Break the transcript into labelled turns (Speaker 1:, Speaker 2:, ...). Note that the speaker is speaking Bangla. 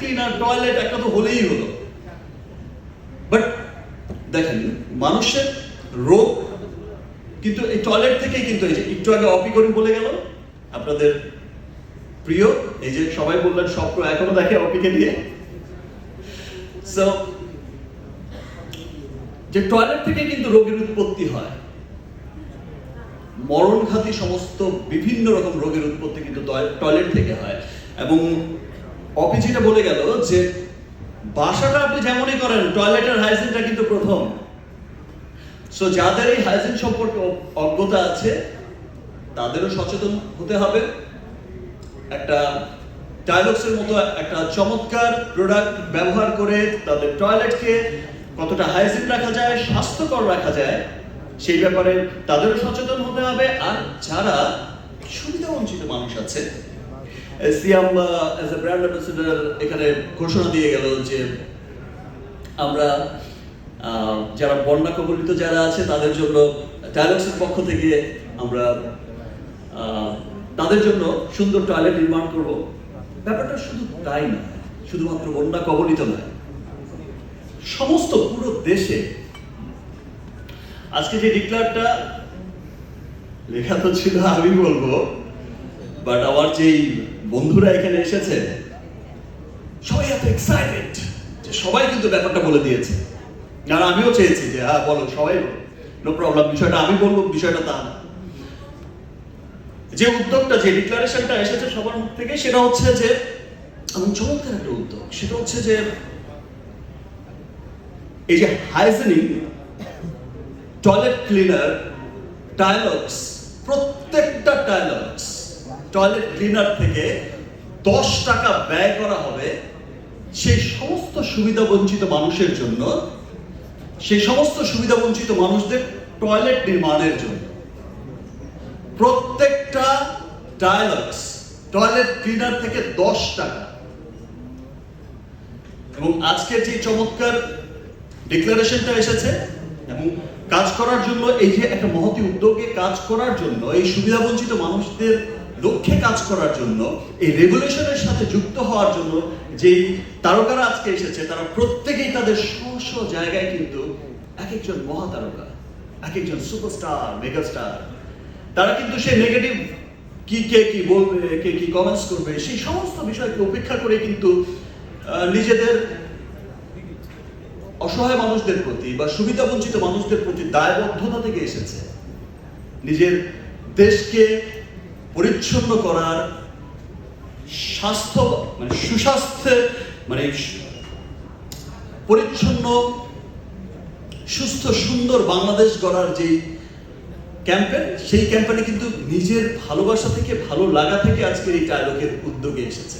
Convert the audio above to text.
Speaker 1: ক্লিনার টয়লেট একটা তো হলেই হলো। বাট দেখেন, মানুষের রোগ, কিন্তু এই টয়লেট থেকেই কিন্তু এই যে একটু আগে অপি করি বলে গেল, আপনাদের প্রিয়, এই যে সবাই বললেন স্বপ্ন, এখনও দেখে অপিকে নিয়ে। সো যে টয়লেট থেকে কিন্তু রোগের উৎপত্তি হয়, মরণঘাতী সমস্ত বিভিন্ন রকম রোগের উৎপত্তি কিন্তু টয়লেট থেকে হয়। এবং অপিজিটা বলে গেল যে বাসাটা আপনি যেমনই করেন টয়লেটের হাইজিনটা কিন্তু প্রথম। সো যাদের এই হাইজিন সম্পর্কে অজ্ঞতা আছে, তাদেরও সচেতন হতে হবে। একটা ডায়লগসের মতো একটা চমৎকার প্রোডাক্ট ব্যবহার করে তাদের টয়লেটকে কতটা হাইজিন রাখা যায়, স্বাস্থ্যকর রাখা যায়, সেই ব্যাপারে তাদেরও সচেতন হতে হবে। আর যারা সুবিধা বঞ্চিত মানুষ আছে Siam as a brand ambassador এখানে ঘোষণা দিয়ে গেল যে আমরা যারা বন্যা কবলিত যারা আছে, তাদের জন্য ডায়ালগসের পক্ষ থেকে আমরা তাদের জন্য সুন্দর টয়লেট নির্মাণ করব। ব্যাপারটা শুধু তাই না, শুধুমাত্র বন্যা কবলিত নয়, সমস্ত পুরো দেশে আজকে যে ডিক্লারটা লেখা তো ছিল, আমি বলব বাট আমার যেই বন্ধুরা এখানে এসেছে, সবাই এত এক্সাইটেড যে সবাই কিন্তু ব্যাপারটা বলে দিয়েছে। আর আমিও চেয়েছি যে হ্যাঁ বলো, সবাই নো প্রবলেম বিষয়টা আমি বলব, বিষয়টা তা না। যে উদ্যোগটা, যে ডিক্লারেশনটা এসেছে সবার মুখ থেকে, সেটা হচ্ছে যে এমন চমৎকার একটা উদ্যোগ, সেটা হচ্ছে যে, এই যে হাইজেনিক টয়লেট ক্লিনার টাইলক্স প্রত্যেকটা টাইলক্স টয়লেট ক্লিনার থেকে দশ টাকা ব্যয় করা হবে সেই সমস্ত সুবিধা বঞ্চিত মানুষের জন্য, সেই সমস্ত সুবিধা বঞ্চিত মানুষদের টয়লেট নির্মাণের জন্য। প্রত্যেকটা টাইলক্স টয়লেট ক্লিনার থেকে দশ টাকা। এবং আজকের যে চমৎকার ডিক্লারেশনটা এসেছে এবং কাজ করার জন্য, এই যে একটা মহতি উদ্যোগে কাজ করার জন্য, এই সুবিধাবঞ্চিত মানুষদের লক্ষ্যে কাজ করার জন্য, এই রেগুলেশনের সাথে যুক্ত হওয়ার জন্য যেই তারকারা আজকে এসেছে, তারা প্রত্যেকেই তাদের স্ব জায়গায় কিন্তু এক একজন মহাতারকা এক একজন সুপারস্টার, মেগাস্টার, তারা কিন্তু সেই নেগেটিভ কি, কে কি বলবে, কে কি কমেন্টস করবে, সেই সমস্ত বিষয়কে উপেক্ষা করে কিন্তু নিজেদের অসহায় মানুষদের প্রতি বা সুবিধা বঞ্চিত মানুষদের প্রতি দায়বদ্ধতা থেকে এসেছে। নিজের দেশকে পরিচ্ছন্ন করার স্বাস্থ্য মানে সুস্বাস্থ্যে মানে পরিচ্ছন্ন, সুস্থ, সুন্দর বাংলাদেশ গড়ার যে ক্যাম্পেন সেই ক্যাম্পেনে কিন্তু নিজের ভালোবাসা থেকে, ভালো লাগা থেকে আজকের এই ডায়লগের উদ্যোগে এসেছে।